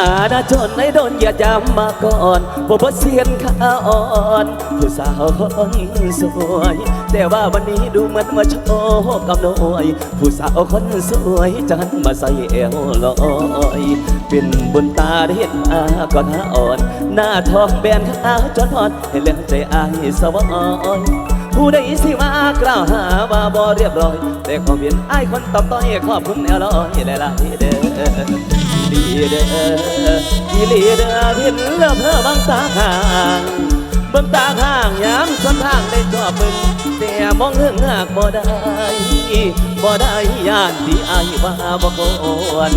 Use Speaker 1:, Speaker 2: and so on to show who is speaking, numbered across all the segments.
Speaker 1: าหน้าจนให้โดนเหยียดยามมาก่อนบ่บ่เสียนขาอ่อนผู้สาวคนสวย แต่ว่าวันนี้ดูเหมือนมาโชว์กับน่วยผู้สาวคนสวยจันมาใส่เอวลอย เป็นบุญตาได้เห็นอาก่อนหาอ่อน หน้าทองแบนขาจนพอดเห็นแล้วใจอายสวรผู้ใดสิว่ากล่าวหาว่าบ่เรียบร้อย แต่ขอเพียนอายคนต่ำต้อยขอบคุณแนวลอยหลายๆเด้อ ดีเด้อดีลีเด้อเห็นแล้วเพื่อบางตาข้างเบิ่งตาข้างยามสวนทางได้ชอบมึงแต่มองเฮืองหากบ่ได้บ่ได้ย่านที่อายว่าบ่ควร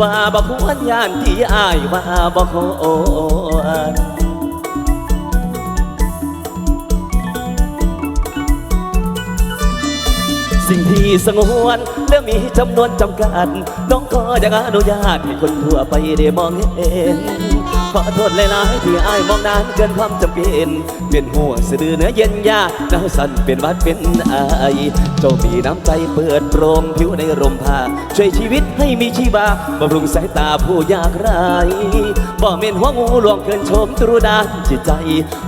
Speaker 1: ว่าบ่ควรย่านที่อายว่าบ่ควร สิ่งที่สงวนและมีจำนวนจำกัด น้องก็อยางอนุญาตให้คนทั่วไปได้มองเห็น ขอโทษหลายๆที่อายมองนานเกินความจำเป็นเป็นห่วสะดือเนื้อเย็นยาหนาวสั่นเป็นวัดเป็นไอเจ้ามีน้ำใจเปิดโปร่งผิวในร่มผ้าช่วยชีวิตให้มีชีวาบำรุงสายตาผู้ยากไร้บ่เม่นหัวงูหลวงเกินชมตรูดานจิตใจ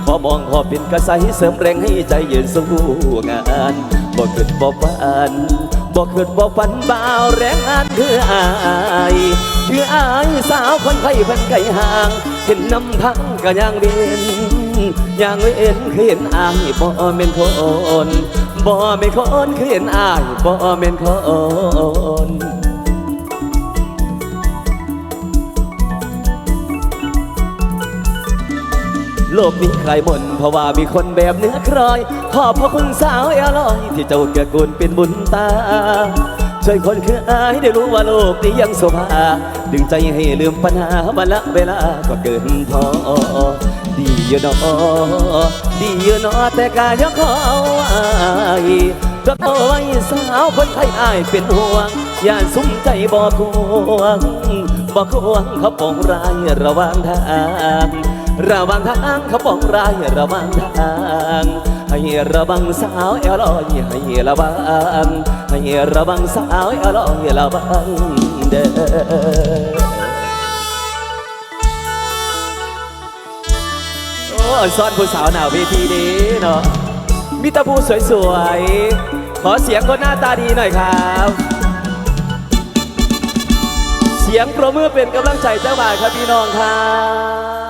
Speaker 1: ขอมองขอเป็นกระใสเสริมแรงให้ใจเยืนสู้งานบ่เกิดบ่ฝันบ่เกิดบ่ฝันบ่าวแรงงานคืออาย คืออายสาวคนไทยเพิ่นไกลห่าง เห็นน้ำทังก็ยังเวียนยังเวียนคือเห็นอายบ่แม่นคนบ่แม่นคนคือเห็นอายบ่แม่นคนโลกนี้ใครมนเพราะว่ามีคนแบบเนื้อครอย ขอบพระคุณสาวเอลอย ที่เจ้าเกิดกุลเป็นบุญตา ช่วยคนคืออายได้รู้ว่าโลกนี้ยังโสภา ดึงใจให้ลืมปัญหาวันละเวลาก็เกินพอ ดีอยู่เนอดีอยู่เนอแต่กายกขออายรักเอาไว้สาวคนไทยอายเป็นห่วง อย่าสุ่มใจบ่ควงบ่ควงเขาปองรายระว่างทาง ระวังทางเขาบอกร้ายระวังทางให้ระวังสาวเอลอยให้ระวังให้ระวังสาวเอลอยระวังเด้อโอ้ซ่อนผู้สาวหนาวเวทีดีเนาะมิตรผู้สวยๆ ขอเสียงคนหน้าตาดีหน่อยครับ เสียงประมือเป็นกำลังใจเจ้าบ่าวครับพี่น้องครับ